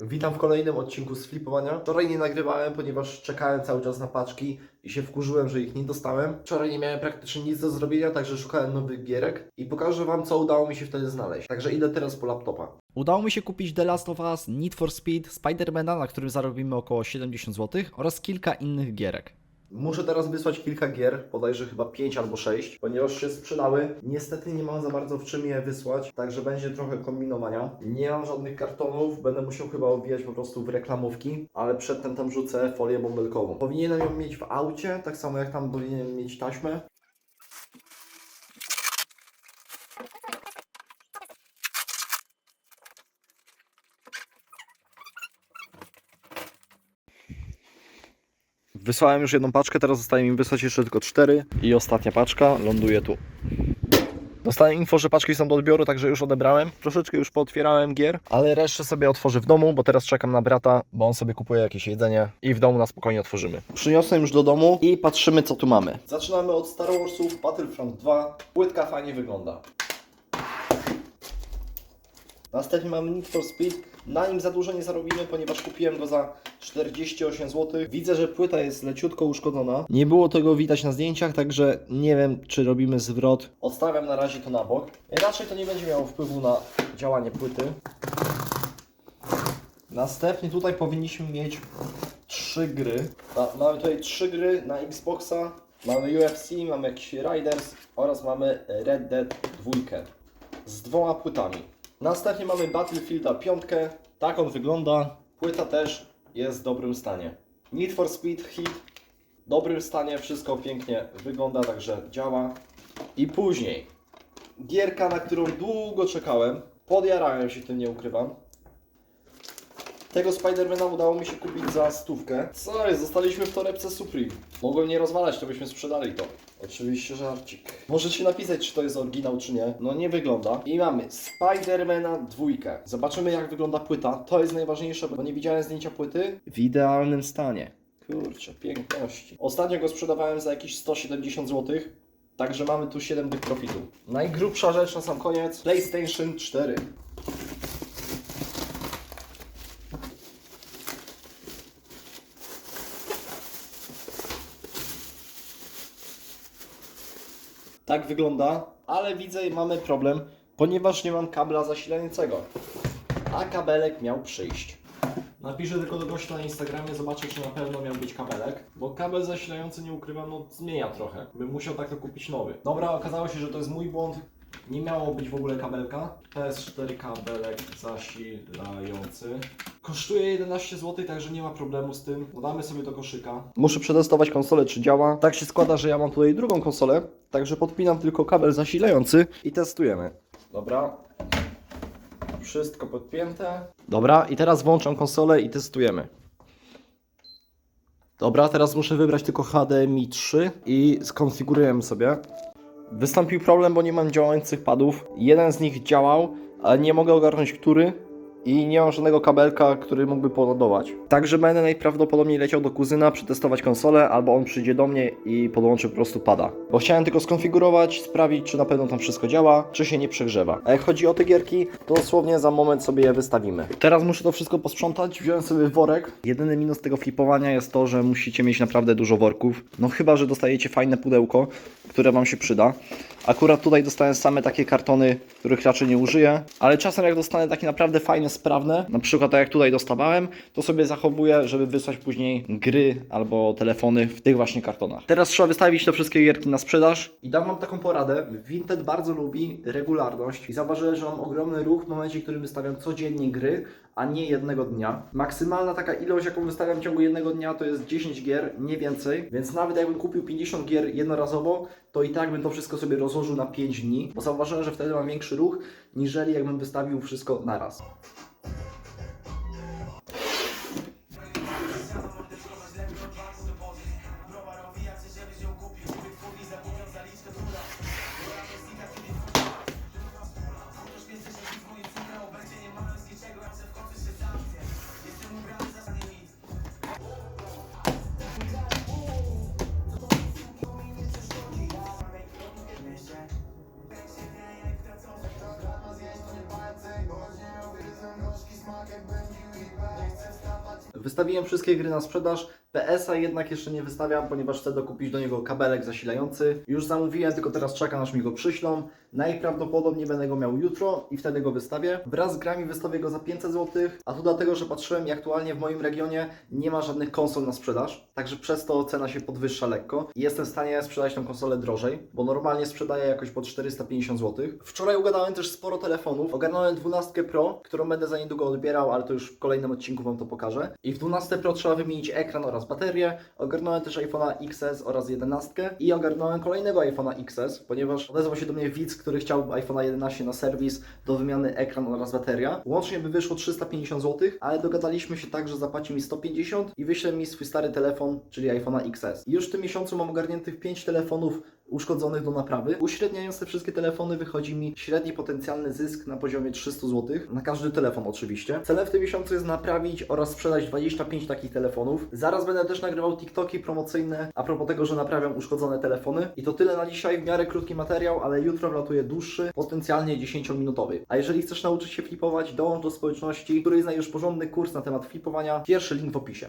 Witam w kolejnym odcinku z flipowania. Wczoraj nie nagrywałem, ponieważ czekałem cały czas na paczki i się wkurzyłem, że ich nie dostałem. Wczoraj nie miałem praktycznie nic do zrobienia, także szukałem nowych gierek i pokażę Wam, co udało mi się wtedy znaleźć. Także idę teraz po laptopa. Udało mi się kupić The Last of Us, Need for Speed, Spidermana, na którym zarobimy około 70 zł oraz kilka innych gierek. Muszę teraz wysłać kilka gier, bodajże chyba 5 albo 6, ponieważ się sprzedały. Niestety nie mam za bardzo w czym je wysłać, także będzie trochę kombinowania. Nie mam żadnych kartonów, będę musiał chyba owijać po prostu w reklamówki, ale przedtem tam rzucę folię bąbelkową. Powinienem ją mieć w aucie, tak samo jak tam powinienem mieć taśmę. Wysłałem już jedną paczkę, teraz zostaje mi wysłać jeszcze tylko cztery. I ostatnia paczka ląduje tu. Dostałem info, że paczki są do odbioru, także już odebrałem. Troszeczkę już pootwierałem gier, ale resztę sobie otworzę w domu, bo teraz czekam na brata, bo on sobie kupuje jakieś jedzenie i w domu na spokojnie otworzymy. Przyniosłem już do domu i patrzymy co tu mamy. Zaczynamy od Star Warsów Battlefront 2. Płytka fajnie wygląda. Następnie mamy Need for Speed. Na nim za dużo nie zarobimy, ponieważ kupiłem go za 48 zł. Widzę, że płyta jest leciutko uszkodzona. Nie było tego widać na zdjęciach, także nie wiem, czy robimy zwrot. Odstawiam na razie to na bok. Raczej to nie będzie miało wpływu na działanie płyty. Następnie tutaj powinniśmy mieć trzy gry. Ma- Mamy tutaj trzy gry na Xboxa. Mamy UFC, mamy jakiś Riders oraz mamy Red Dead 2 z dwoma płytami. Następnie mamy Battlefielda 5. Tak on wygląda. Płyta też jest w dobrym stanie. Need for Speed Hit w dobrym stanie, wszystko pięknie wygląda, także działa. I później gierka, na którą długo czekałem. Podjarałem się tym, nie ukrywam. Tego Spidermana udało mi się kupić za stówkę. Co jest, zostaliśmy w torebce Supreme. Mogłem nie rozwalać, to byśmy sprzedali to. Oczywiście żarcik. Możecie napisać, czy to jest oryginał, czy nie. No nie wygląda. I mamy Spidermana dwójkę. Zobaczymy, jak wygląda płyta. To jest najważniejsze, bo nie widziałem zdjęcia płyty w idealnym stanie. Kurczę, piękności. Ostatnio go sprzedawałem za jakieś 170 zł. Także mamy tu 7 dych profitu. Najgrubsza rzecz na sam koniec. PlayStation 4. Tak wygląda, ale widzę mamy problem, ponieważ nie mam kabla zasilającego. A kabelek miał przyjść. Napiszę tylko do gościa na Instagramie, zobaczę czy na pewno miał być kabelek, bo kabel zasilający nie ukrywam, no zmienia trochę. Bym musiał tak to kupić nowy. Dobra, okazało się, że to jest mój błąd. Nie miało być w ogóle kabelka. PS4 kabelek zasilający. Kosztuje 11 zł, także nie ma problemu z tym. Dodamy sobie do koszyka. Muszę przetestować konsolę, czy działa. Tak się składa, że ja mam tutaj drugą konsolę, także podpinam tylko kabel zasilający i testujemy. Dobra. Wszystko podpięte. Dobra, i teraz włączam konsolę i testujemy. Dobra, teraz muszę wybrać tylko HDMI 3 i skonfigurujemy sobie. Wystąpił problem, bo nie mam działających padów. Jeden z nich działał, ale nie mogę ogarnąć który i nie mam żadnego kabelka, który mógłby poładować. Także będę najprawdopodobniej leciał do kuzyna, przetestować konsolę, albo on przyjdzie do mnie i podłączy po prostu pada. Bo chciałem tylko skonfigurować, sprawdzić, czy na pewno tam wszystko działa, czy się nie przegrzewa. A jak chodzi o te gierki, to dosłownie za moment sobie je wystawimy. Teraz muszę to wszystko posprzątać, wziąłem sobie worek. Jedyny minus tego flipowania jest to, że musicie mieć naprawdę dużo worków. No chyba, że dostajecie fajne pudełko, które Wam się przyda. Akurat tutaj dostałem same takie kartony, których raczej nie użyję, ale czasem jak dostanę takie naprawdę fajne, sprawne, na przykład tak jak tutaj dostawałem, to sobie zachowuję, żeby wysłać później gry albo telefony w tych właśnie kartonach. Teraz trzeba wystawić te wszystkie gierki na sprzedaż i dam Wam taką poradę. Vinted bardzo lubi regularność i zauważyłem, że mam ogromny ruch w momencie, w którym wystawiam codziennie gry, a nie jednego dnia. Maksymalna taka ilość, jaką wystawiam w ciągu jednego dnia, to jest 10 gier, nie więcej. Więc nawet jakbym kupił 50 gier jednorazowo, to i tak bym to wszystko sobie rozłożył na 5 dni, bo zauważyłem, że wtedy mam większy ruch, niżeli jakbym wystawił wszystko naraz. Wystawiłem wszystkie gry na sprzedaż, PS-a jednak jeszcze nie wystawiam, ponieważ chcę dokupić do niego kabelek zasilający. Już zamówiłem, tylko teraz czekam aż mi go przyślą. Najprawdopodobniej będę go miał jutro i wtedy go wystawię. Wraz z grami wystawię go za 500 zł, a to dlatego, że patrzyłem i aktualnie w moim regionie nie ma żadnych konsol na sprzedaż, także przez to cena się podwyższa lekko i jestem w stanie sprzedać tą konsolę drożej, bo normalnie sprzedaję jakoś po 450 zł. Wczoraj ugadałem też sporo telefonów. Ogarnąłem 12 Pro, którą będę za niedługo odbierał, ale to już w kolejnym odcinku Wam to pokażę. I w 12 Pro trzeba wymienić ekran oraz baterię. Ogarnąłem też iPhone'a XS oraz 11 i ogarnąłem kolejnego iPhone'a XS, ponieważ odezwał się do mnie widz, który chciał iPhone'a 11 na serwis do wymiany ekran oraz bateria. Łącznie by wyszło 350 zł, ale dogadaliśmy się tak, że zapłaci mi 150 i wyśle mi swój stary telefon, czyli iPhone'a XS. Już w tym miesiącu mam ogarniętych 5 telefonów uszkodzonych do naprawy. Uśredniając te wszystkie telefony wychodzi mi średni potencjalny zysk na poziomie 300 zł, na każdy telefon oczywiście. Celem w tym miesiącu jest naprawić oraz sprzedać 25 takich telefonów. Zaraz będę też nagrywał TikToki promocyjne a propos tego, że naprawiam uszkodzone telefony. I to tyle na dzisiaj, w miarę krótki materiał, ale jutro wlatuje dłuższy, potencjalnie 10-minutowy. A jeżeli chcesz nauczyć się flipować, dołącz do społeczności, w której znajdziesz porządny kurs na temat flipowania. Pierwszy link w opisie.